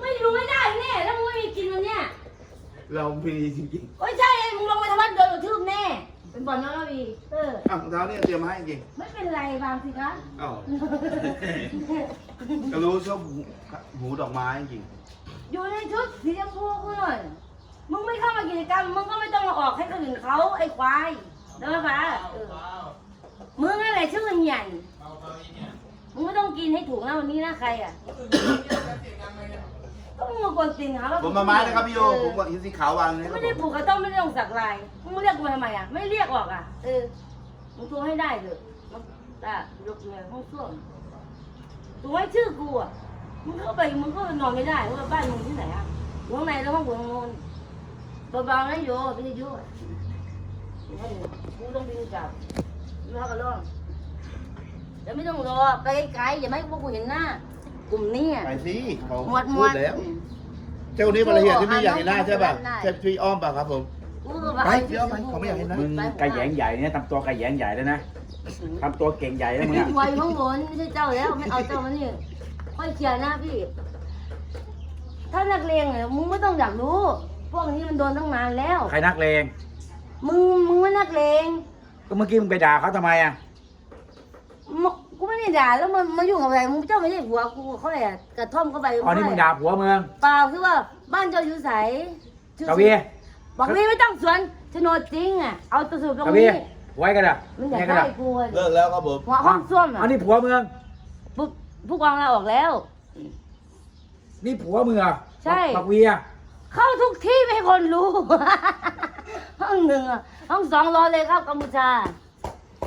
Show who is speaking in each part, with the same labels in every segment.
Speaker 1: ไม่รู้ไม่ได้แน่ถ้ามึงไม่มีกินวันเนี้ย
Speaker 2: เรามีจริง
Speaker 1: โอ้ยใช่มึงลงไปทำวัดโดนกระทืบแน่ เป็นบ่อนน้องระวีเออ
Speaker 2: ๆอะรองเท้าเนี่ยเตรียมมาให้จริง
Speaker 1: ไม่เป็นไรบางสิคะ
Speaker 2: อ้าวก็รู้ชอบหูหูดอกไม้จริง
Speaker 1: อยู่ในชุดสีชมพูกูหน่อยมึงไม่เข้ามากิจกรรมมึงก็ไม่ต้องมาออกให้คนอื่นเขาไอ้ควายเด้อปะเออมึงนั่นแหละชื่อใหญ่ มึงไม่ต้องกินให้ถูกนะวันนี้นะใครอะก็มึงมากวนจริงหาว่า
Speaker 2: ผมมาไม้นะครับพี่โยผมบอกหินสีขาววางเลยครั
Speaker 1: ไม่
Speaker 2: บ
Speaker 1: ได้
Speaker 2: ผ
Speaker 1: ผู
Speaker 2: ม
Speaker 1: กกระต้องไม่ได้ลงสักลายมึงเรียกกูมาทำไมอะไม่เรียกออกอะเออมึงตัวให้ได้เถอะมันอะยกเลยห้องส้วมตัวให้ชื่อกูอะมึงเข้าไปมึงก็นอนไม่ได้เพราะว่าบ้านมึงที่ไหนอะอยู่ข้างในแล้วห้องกูข้างโน้นเบาๆนะโยไม่ได้ยุ่งกูต้องบินกลับไม่เท่ากันหรอก เดี๋ยวไม่ต้องรอไกลๆอย่าไม่ให้พวกกูเห็นหน้า กลุ่มนี้อะ
Speaker 2: ไปสิเขา
Speaker 1: หมวดหม
Speaker 2: พู
Speaker 1: ว
Speaker 2: ด
Speaker 1: ด
Speaker 2: แล้ว เจ้าคนนี้มาละเอียดที่ไม่อยากเห็นหน้าใช่ป่ะใช่พี่อ้อมป่ะครับผม
Speaker 1: กูก็ว่า
Speaker 2: ไปเดี๋ยวไปเขาไม่อยากเห็นนะ
Speaker 3: มึงกระแยงใหญ่เนี่ยทำตัวกระแยงใหญ่แล้วนะทำตัวเก่งใหญ่แล้วมึงอะ
Speaker 1: ไวข้างบนไม่ใช่เจ้าแล้วไม่เอาเจ้ามานี่ค่อยเคลียร์หน้าพี่ ถ้านักเลงเนี่ยมึงไม่ต้องอยากรู้ พวกนี้มันโดนตั้งนานแล้ว
Speaker 3: ใครนักเลง
Speaker 1: มึงมึงไม่นักเลง
Speaker 3: ก็เมื่อกี้มึงไปด่าเขาทำไมอะ
Speaker 1: ม กูไม่ได้ด่าแล้วมันมายุ่งกับอะไรมึงเจ้าไม่ใช่ผัวกูเขาอะไรอะกระท่อมเข้าไป
Speaker 3: อ๋อนี่มึงด่าผัวเมือง
Speaker 1: เปล่าคือว่าบ้านเจ้าอยู่ใสชื่อก
Speaker 3: วี
Speaker 1: บอกวีไม่ต้องสวนโฉนดจริงอะเอาตัวสูบตรง
Speaker 3: กวี
Speaker 1: นี้
Speaker 3: ไว้กันอะ
Speaker 1: มันอยาก
Speaker 3: เนี่ยกัน
Speaker 1: ได้
Speaker 3: อะ
Speaker 1: กูอะ
Speaker 2: เลิกแล้วครับผม
Speaker 1: หัวห้องส้วมอะ
Speaker 3: อันนี้ผัวเมือง
Speaker 1: ปุ๊บผู้กองลาออกแล้ว
Speaker 3: นี่ผัวเมือง
Speaker 1: ใช่
Speaker 3: ปักเวีย
Speaker 1: เข้าทุกที่ไม่ให้คนรู้ ห้องหนึ่งอะห้องสองรอเลยครับกัมพูชา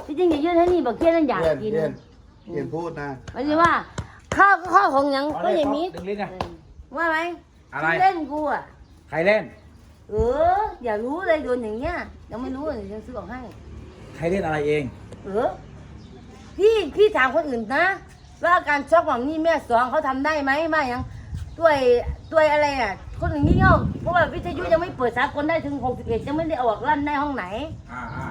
Speaker 1: ที่จริงอย่ายื่นให้นี่บอกเคียนนั่นอยาก
Speaker 2: เพียน
Speaker 1: กิน
Speaker 2: เพียน เพียนพูดนะ
Speaker 1: ไม่ใช่ว่าข้าวก็ข้าวของหยัง
Speaker 3: เอา
Speaker 1: ก็
Speaker 3: เลย
Speaker 1: อย่างนี้
Speaker 3: ดึงลิ้นอะ
Speaker 1: ว่าไหม
Speaker 3: อะไร
Speaker 1: เล่นกูอะ
Speaker 3: ใครเล่น
Speaker 1: เออ อย่ารู้เลยโดนอย่างเงี้ยยังไม่รู้เลยยังซื้อของให้
Speaker 3: ใครเล่นอะไรเอง
Speaker 1: เออ พี่พี่ถามคนอื่นนะ ว่าการช็อกของนี่แม่สองเขาทำได้ไหมไม่ยังด้วยด้วยอะไรอะ คนอย่างนี้เง่าเพราะว่าวิทยุยังไม่เปิดสากลได้ถึง61ยังไม่ได้ออกลั่นได้ห้องไหน
Speaker 3: อ่าอ่า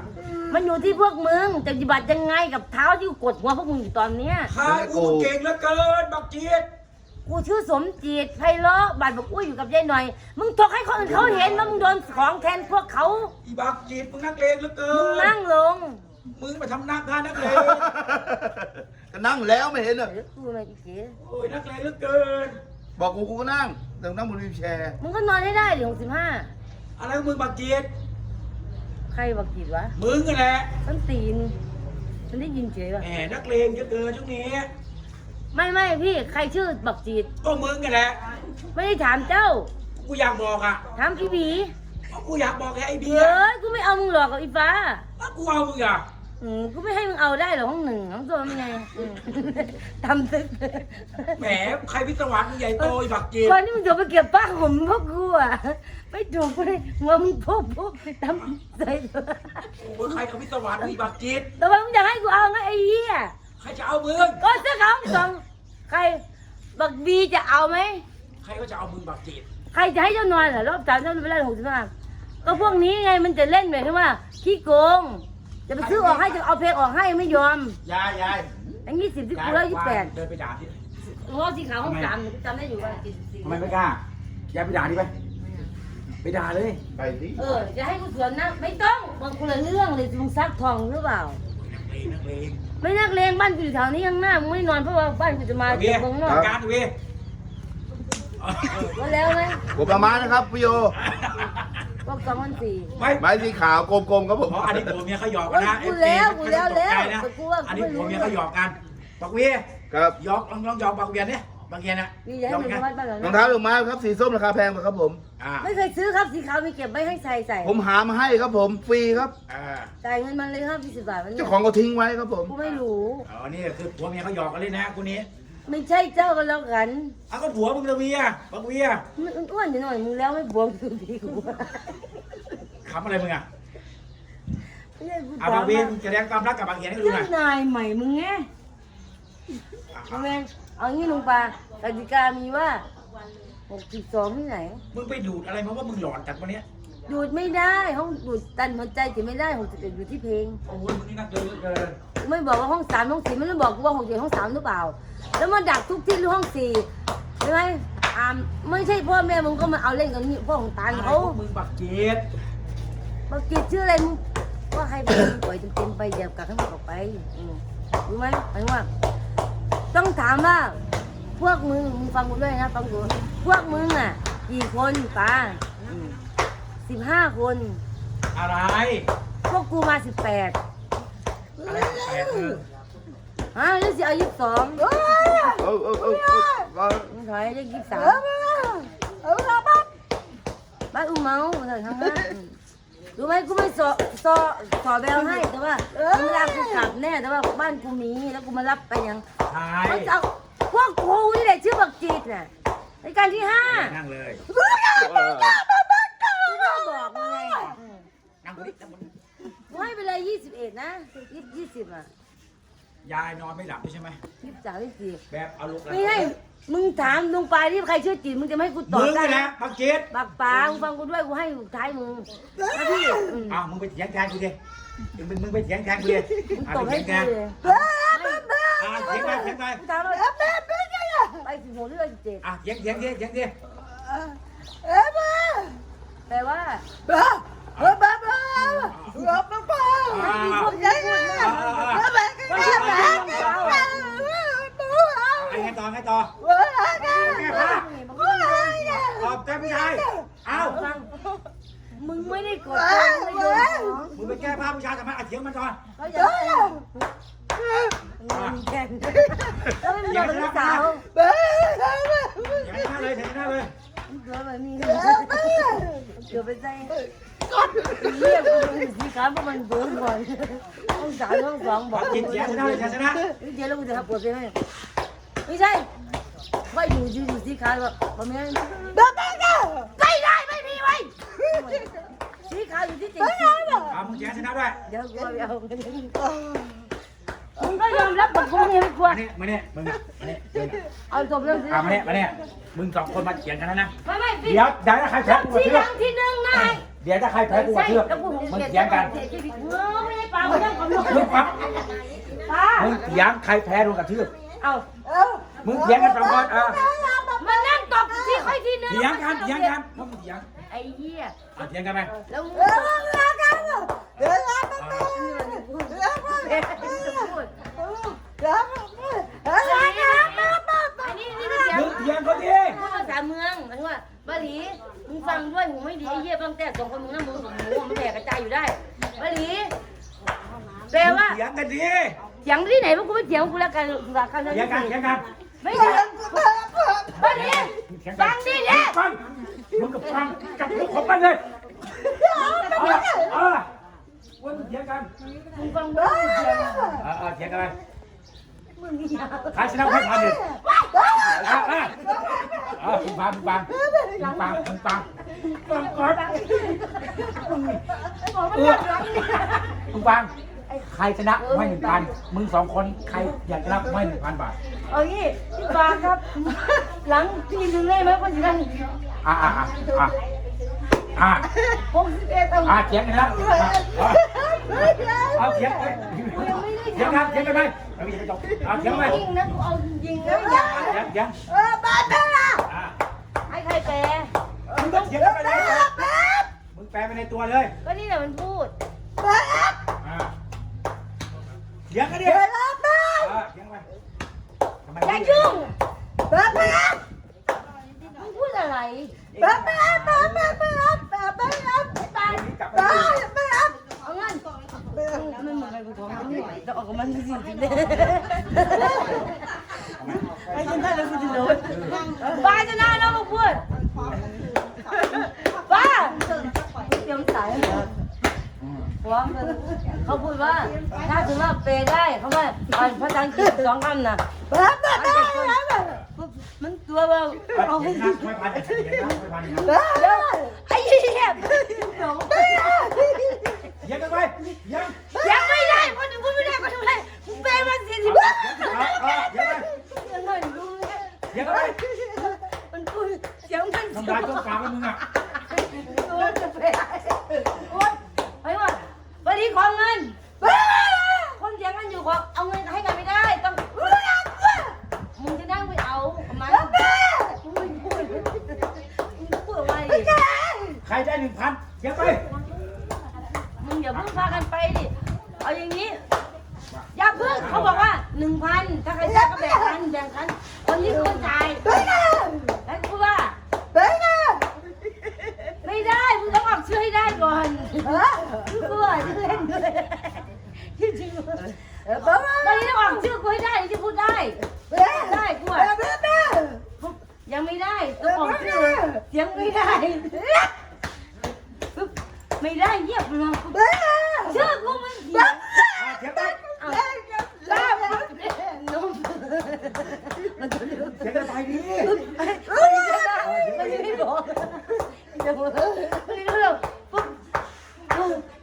Speaker 1: มันอยู่ที่พวกมึงจะปฏิบัติยังไงกับเท้าที่กดหัวพวกมึงอยู่ตอนเนี้ย
Speaker 3: ข้ากูเก่งเหลือเกินบักจีด
Speaker 1: กูชื่อสมจิตไพเราะบาดบอกอุ้ยอยู่กับยายหน่อย มึงทกให้คนอื่นเขาเห็นว่ามึงโดนของแทนพวกเขา
Speaker 3: อีบักจีดมึงนักเลงเหลือเกิ
Speaker 1: มึง
Speaker 3: น
Speaker 1: นั่งลง
Speaker 3: มึงมาทำหน้าท่านักเลง
Speaker 2: ก็นั่งแล้วไม่เห็นเหรอ
Speaker 1: เดี๋ยวกูไม่เก๋
Speaker 3: โอ้ยนักเลงเหลือเกิน
Speaker 2: บอกกูกูก็นั่งแต่นั่งบนวีลแชร์
Speaker 1: มึงก็นอนให้ได้ดิหกสิบห้า
Speaker 3: อะไรของมึงบักจีด
Speaker 1: ใครบอกจิตวะ
Speaker 3: มึงกันแหละ
Speaker 1: ต้นตีนมันได้ยินเฉยป่ะ
Speaker 3: แหมนักเลงเหลือเกินช่วงนี้
Speaker 1: ไม่ไม่พี่ใครชื่อบักจิต
Speaker 3: ก็มึงกันแหละ
Speaker 1: ไม่ได้ถามเจ้า
Speaker 3: กูอยากบอกอะ
Speaker 1: ถามพี่บี
Speaker 3: กูอยากบอกแค่ไอ้เบี
Speaker 1: เฮ้
Speaker 3: ยร์
Speaker 1: ยกูไม่เอามึงหรอกกับอีฟ้า
Speaker 3: แล้วกูเอามึงอะ
Speaker 1: อืมกูไม่ให้มึงเอาได้หรอกห้องหนึ่งห้องตัวเป็นไงอืมทำซึก
Speaker 3: แหมใครพิศวรรค์มึงใหญ่โตไอ้บักจีด
Speaker 1: ก่อนที่มึงจะไปเก็บป้าผมพวกกูอะไม่ถูกเลยหัวมึงปุ๊บปุ๊บทำใส่ตัว
Speaker 3: โอ้ยใครเขาพิศวรรค์ไอ้บักจีด
Speaker 1: แต่ว่ามึงอยากให้กูเอาไงไอ้เหี้ย
Speaker 3: ใครจะเอามึง
Speaker 1: ก็เสื้อขาวสองใครบักบีจะเอาไหม
Speaker 3: ใครก็จะเอามึงบักจีด
Speaker 1: ใครจะให้เจ้านอนเหรอรอบสามเจ้านอนไปแล้วหกสิบห้าก็พวกนี้ไงมันจะเล่นแบบที่ว่าขี้โกง จะไปซื้อออกให้จะเอาเพลงออกให้ไม่ยอม
Speaker 2: ยายยาย
Speaker 1: อันนี้สิบที่กูแล้วยี่สิบแปด
Speaker 3: เดินไปด่าที่
Speaker 1: รอบสีขาวห้องสามเนี่ยกูจำได้อยู่ว่าสี่สิบสี่
Speaker 3: ทำไมไม่กล้าอย่าไปด่าดิไปไปด่าเลย
Speaker 2: ไปสิ
Speaker 1: เออจะให้กูสวนนะไม่ต้องบางคนละเรื่องเลยมึงซักทองหรือเปล่า
Speaker 3: นักเลงนักเลง
Speaker 1: ไม่นักเลงบ้านกูอยู่แถวนี้ข้างหน้ามึงไม่นอนเพราะว่าบ้านกูจะมา
Speaker 3: เวี
Speaker 1: เก็
Speaker 3: ย
Speaker 1: บของนอก
Speaker 3: การเวีย
Speaker 1: ก็แล้วไหม
Speaker 2: ผมมาไม้นะครับพี่โย
Speaker 1: พว กสองพันสี่
Speaker 3: ไม่
Speaker 2: ไม้สีขาวกลมๆครับผม
Speaker 3: เพราะอันนี้ผัวเมียเขาหยอกกันนะ
Speaker 1: โอ้ยกูแล้วกูแล้วแล้ว
Speaker 3: นะ
Speaker 1: แต่กูว่ากู
Speaker 3: อันนี้
Speaker 1: ไม่รู้
Speaker 3: ผัวเมียเขาหยอกกันบักเวีย
Speaker 2: ครับ
Speaker 3: หยอกลองลองหยอกบักเวียเนี่ยบักเวียนะ
Speaker 1: นี่อย้าย
Speaker 3: หยอก
Speaker 1: มึง
Speaker 3: กั
Speaker 1: มานวัดบ้านเรา
Speaker 2: รอง
Speaker 1: นะ
Speaker 2: เท้าดอกไม้ครับสีส้มราคาแพงกว่าครับผม
Speaker 3: อ่า
Speaker 1: ไม่เคยซื้อครับสีขาวมีเก็บไว้ให้ใส่ใส่
Speaker 2: ผมหามาให้ครับผมฟรีครับ
Speaker 3: อ่า
Speaker 1: จ่ายเงินมันเลยครับพี่สิบบาทมันเนี่
Speaker 2: เจ้ายของก็ทิ้งไว้ครับผม
Speaker 1: กูไม่รู้
Speaker 3: อ๋อนี่คือผัวเมียเขาหยอกกันเลยนะกูนี้
Speaker 1: ไม่ใช่เจ้ากันแล้วกัน
Speaker 3: เอาก็ผัวมึงละเวียบักเวีย
Speaker 1: มันอ้วนอยู่หน่อยมึงแล้วไม่บวมสุดที่กู
Speaker 3: ขำอะไรมึงอะ
Speaker 1: ไม่ใช่กู
Speaker 3: เอา
Speaker 1: ถา
Speaker 3: บั
Speaker 1: ม
Speaker 3: กเวีย
Speaker 1: ว่า
Speaker 3: มึงแสดงความรักกับบักเวียให้ดูหน่อย
Speaker 1: เจ้านายใหม่มึงไงเอาแมงเอางี้ลุงปลากติกามีว่าหกสิบสองที่ไหน
Speaker 3: มึงไปดูดอะไรมาว่ามึงหลอนจัดวันเนี้ย
Speaker 1: ดูดไม่ได้ห้องดูดตันหัวใจจะไม่ได้หกสิบเอ็ดอยู่ที่เพลง
Speaker 3: โอ้ยมึงนี่นักเลงเหลือเกิน
Speaker 1: กู ไม่บอกว่าห้องสามห้องสี่ไม่ได้บอกกูว่าหกเจ็ดห้องสามหรือเปล่า แล้วมาดักทุกที่หรือห้องสี่ใช่ไหมเอาามไม่ใช่พ่อแม่มึงก็มาเอาเล่นกับนี่พ่อของตาล
Speaker 3: อะไร
Speaker 1: เขา
Speaker 3: พวกมึงบักเกียด
Speaker 1: มากิดชื่ออะไรมึงก็ให้ไปปล่อยเต็มๆไปอย่ากักให้มันออกไปอืมรู้ไหมหมายว่าต้องถามว่าพวกมึงมึงฟังกูด้วยนะฟังกูพวกมึงอะกี่คนตาสิบห้าคน
Speaker 3: อะไร
Speaker 1: พวกกูมาสิบแปด
Speaker 3: อะไรแปดเออ
Speaker 1: ฮะแล้วสิเอายี่สิบสอง
Speaker 2: เออเออเออเออ
Speaker 1: มึงถอยได้ยี่สิบสามบ้านอุ้มเมาเถอะทั้งนั้นอืมรู้ไหมกูไม่สอสอสอแบลให้แต่ว่าเวลากูกลับแน่แต่ว่าบ้านกูมีแล้วกูมารับไปยัง
Speaker 3: ใช่
Speaker 1: เขาจะเอาพวกกูนี่แหละชื่อบักจีดน่ะในการที่ห้า
Speaker 3: นั่งเลย
Speaker 1: กูก็บอกมึงไงอืม
Speaker 3: นั่งบนนี้นั่งบนนี้
Speaker 1: กูให้ ไปเลยยี่สิบเอ็ดนะยี่ยี่สิบอะ
Speaker 3: ยายนอนไม่หลับด้วยใช่ไหม
Speaker 1: ยี่สิบสามยี่สิบสี่
Speaker 3: แบบเอาลูก
Speaker 1: ไม่ให้มึงถามลุงปลายที่ใครช่วยจีบมึงจะไม่ให้กูตอบ
Speaker 3: มึง
Speaker 1: ได้
Speaker 3: นี่แหละบักเกียด
Speaker 1: บักปลามึงฟังกูด้วยกูให้สุดท้ายมึงนะพี่อืม
Speaker 3: อ้าวมึงไปเถียงแทนกูดิมึงมึงไปเถียงแทนกูดิ
Speaker 1: มึง
Speaker 3: อะ
Speaker 1: ตอบ
Speaker 3: ไป
Speaker 1: ให้
Speaker 3: เถียง
Speaker 1: กู
Speaker 3: แทน
Speaker 1: เลย
Speaker 3: อะเถียงไปเถียงไป
Speaker 1: กูถามว่าไปสิบหกหรือสิบเจ็ด
Speaker 3: อะเถียงเถียงดิเถียงดิ
Speaker 1: แปลว่า
Speaker 3: อ่า
Speaker 1: ไม่มีพวกมึงพูดนะ
Speaker 3: อ่า
Speaker 1: ก็เชื่อ ไหม
Speaker 3: ไอ้ไงต่อไงต่อแก้ผ้าตอบใจผู้ชายเอา
Speaker 1: มึงไม่ได้กดมึงไม่โดน
Speaker 3: มึงไปแก้ผ้าผู้ชายทำไมอะเถียงมันก่อน
Speaker 1: เขาอยากให้มึงแข่งแล้วไม่มีตัวเป็นสาว
Speaker 3: เถียงหน้าเลยเถียงหน้าเลย
Speaker 1: เกือบแบบนี้เกือบไปใจ เรียกกูเป็นสีขาวเพราะมันโดนก่อนห้องสามห้องสองบอก
Speaker 3: กินเถียงชนะเลยเถียงชนะ
Speaker 1: นี่เดี๋ยวเราจะทำปวดไปไหมไม่ใช่ว่าอยู่อยู่อยู่สีขาวแบบประมาณไม่ได้ไม่มีไว้สีขาวอยู่ที่เจ็ดสิบ
Speaker 3: เอามึงเถียงชนะด้วย
Speaker 1: เดี๋ยวกูไปเอาเงินมึงก็ยอมรับกับกูเนี่ยไม่กลัว
Speaker 3: มาเนี่ยมาเนี่ยมึงอะมาเนี่ยมึงอะ
Speaker 1: เอาจบเรื่องสิ
Speaker 3: อะมาเนี่ยมาเนี่ยมึงสองคนมาเถียงกันแล้วนะ
Speaker 1: ไม่ไม่พี่
Speaker 3: เดี๋ยวเดี๋ยวถ้าใครแพ้กูกระ
Speaker 1: ที่
Speaker 3: เทือ
Speaker 1: ยั
Speaker 3: ก
Speaker 1: งที่หนึ่งนาย
Speaker 3: เดี๋ยวถ้าใครแพ้กูกระเทือกมึงเถียงกัน
Speaker 1: เออไม่ได้ปาไม่ได้ความรู้
Speaker 3: มึงปั๊บ
Speaker 1: ปา
Speaker 3: มึงเถียงใครแพ้โดนกระเทือก
Speaker 1: เอา
Speaker 3: มึงเถียงกันสองคนอะ
Speaker 1: มานั่งตบที่ค่อยที่หนึ่ง
Speaker 3: เถียงกันเถียงกันมึงเถียง
Speaker 1: ไอ้เหี้ย
Speaker 3: อะเถียงกันไหม
Speaker 1: แล้วมึง
Speaker 3: อะ
Speaker 1: พูดอันนี้นี่เสียง
Speaker 3: มึงเถียงเขาดิ
Speaker 1: พูดภาษาเมืองหมายถึงว่าบาห ลีมึงฟังด้วยหูไม่ดีไอ้เหี้ยบางแต่สองคนมึงนะมึงกับหมูมันแตกกระจายอยู่ได้บาหลีแปลว่า
Speaker 3: เถียงกันดิ
Speaker 1: เถียงที่ไหนพวกกูไม่เถียงกูแล้วกันรักกัน
Speaker 3: เถียงกันเถียงกัน
Speaker 1: ไม่เถียงบาหลี
Speaker 3: เถียงกั
Speaker 1: ฟั
Speaker 3: น
Speaker 1: งดิเนี่ย
Speaker 3: ฟังมึงกับฟังกับพวกของมันเลยเออเออว่ามึงเถียงกัน
Speaker 1: มึงฟังกูไม่เถียง
Speaker 3: เออเออเถียงกันไป
Speaker 1: มึงนี่ยาว
Speaker 3: ใครชนะให้พันหนึ่ง อะอะเออมึงฟังมึงฟังมึงฟังมึงฟังฟังก่อน
Speaker 1: บอกมั
Speaker 3: งฟังใครชนะไม่หนึ่งพันมึงสองคนใครอยากชนะไม่หนึ่งพันบาท
Speaker 1: เอางี้พี่บางครับ หลังพี่ดึงได้ไหมว่าจะได้
Speaker 3: อะอะอะอะอะ
Speaker 1: หกสิบเอ็ดเอา
Speaker 3: อะเถียงกันนะเอาเถียงไป ถียงกันเถียงกันไปเอาไปจบเอาเถียงไป
Speaker 1: จริงนะกูเอาจริงนะอย่า
Speaker 3: เถียงเถียงอะ
Speaker 1: ให้ใครแปล
Speaker 3: มึงต้องเถียงกันไปเลยมึงแปลไปในตัวเลย
Speaker 1: ก็นี่แหละมันพูด
Speaker 3: อะเถียงกันดิอะเถียงไปทำไม
Speaker 1: อย่ายุ่งมึงพูดอะไร
Speaker 3: กลับไป
Speaker 1: เอาเงิน มันเหมือนอะไรกูท้องมันไม่ต้องออกกับมันจริงจริงเลยไอ้ฉันได้แล้วกูจะโดนบ้าจะน่าแล้วมาพูดบ้าเตรียมสายเหรอฟ้องกันเขาพูดว่า ถ้าถือว่าเปย์ได้เขาว่าอ่านภาษาอังกฤษสองคำนะมันตัวว่าเอาให้
Speaker 3: เถียงนะไม่พันเถียงนะไม่พันนะ
Speaker 1: แล้วไอ้เหี้ย
Speaker 3: เถี ยงกันไปเถียง
Speaker 1: ยังไม่ได้คนหนึ่งพูดไม่ได้คนหนึ่งไม่ได้มึงเปย์มาสี่สิบ
Speaker 3: เอาเอาเถียงไป
Speaker 1: ยังไม่รู้เลย
Speaker 3: เถียงกันไป
Speaker 1: มันพูดเสียงมัน
Speaker 3: ทำลายต้นกลางให้มึงอะ
Speaker 1: ตัวจะเปย์โอ๊ยไอ้ว่าวันนี้ขอเงิน คนเถียงกันอยู่ขอเอาเงินให้กันไม่ได้ต้องมึงจะนั่งไปเอาทำไมมึงไม่พูด
Speaker 3: ได้หนึ่งพันเดี๋ยวไป
Speaker 1: มึงอย่าเพิ่งพากันไปดิเอาอย่างนี้ อย่าเพิ่งเขาบอกว่าหนึ่ง พันถ้าใครจ่ายก็แบ่งกันแบ่งกัน คนที่ควรจ่ายแล้วกูว่าไม่ได้มึงต้องออกชื่อให้ได้ก่อนกูว่าจะเล่นด้วยจริงๆตอนนี้ต้องออกชื่อกูให้ได้ที่พูดได้ได้กูอะยังไม่ได้ต้องออกชื่อยังไม่ได้ไม่ได้เงียบเลยชื่อกูมันเขียน เสี
Speaker 3: ยงจะตายดี
Speaker 1: ไม่ได้บอกอย่ได้